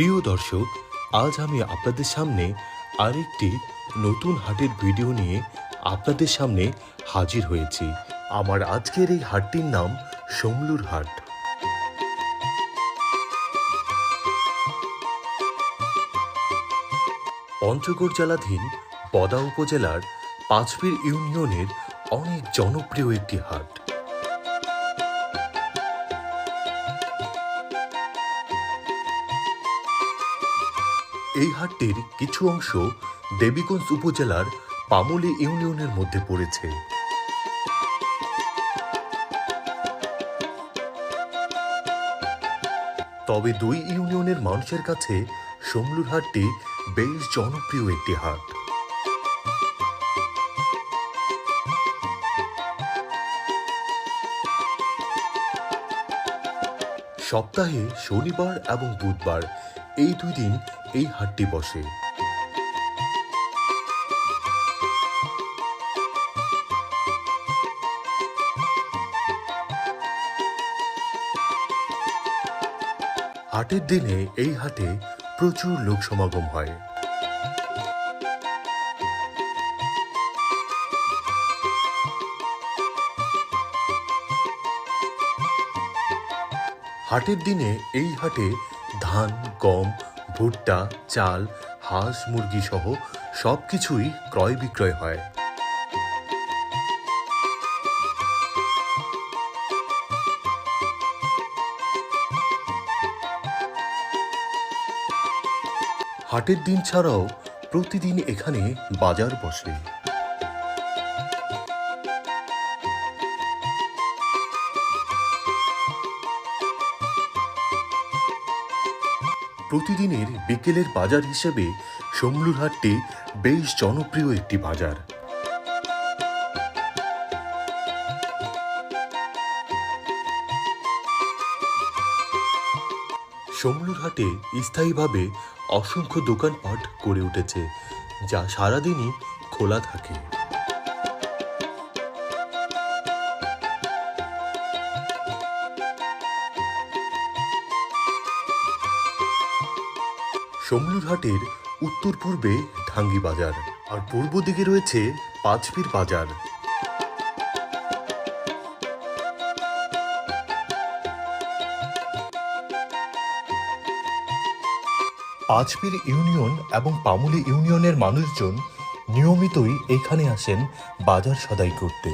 প্রিয় দর্শক, আজ আমি আপনাদের সামনে আরেকটি নতুন হাটের ভিডিও নিয়ে আপনাদের সামনে হাজির হয়েছি। আমার আজকের এই হাটটির নাম সমলুর হাট। পঞ্চগড় জেলাধীন বদা উপজেলার পাঁচপীর ইউনিয়নের অনেক জনপ্রিয় একটি হাট। এই হাটটির কিছু অংশ দেবীগঞ্জ উপজেলার পামুলি ইউনিয়নের মধ্যে পড়েছে। তবে দুই ইউনিয়নের মানুষের কাছে সমলুর হাটটি বেশ জনপ্রিয় একটি হাট। সপ্তাহে শনিবার এবং বুধবার এই দুই দিন এই হাটটি বসে। হাটের দিনে এই হাটে প্রচুর লোক সমাগম হয়। হাটের দিনে এই হাটে ধান, গম, ভুট্টা, চাল, হাঁস, মুরগি সহ সবকিছুই ক্রয় বিক্রয় হয়। হাটের দিন ছাড়াও প্রতিদিন এখানে বাজার বসে। প্রতিদিনের বিকেলের বাজার হিসেবে সমলুর হাটটি বেশ জনপ্রিয় একটি বাজার। সমলুর হাটে স্থায়ীভাবে অসংখ্য দোকানপাট গড়ে উঠেছে, যা সারাদিনই খোলা থাকে। সমলুর হাটের উত্তর পূর্বে ঢাঙ্গি বাজার আর পূর্ব দিকে রয়েছে পাঁচপীর বাজার। পাঁচপীর ইউনিয়ন এবং পামুলি ইউনিয়নের মানুষজন নিয়মিতই এখানে আসেন বাজার সদাই করতে।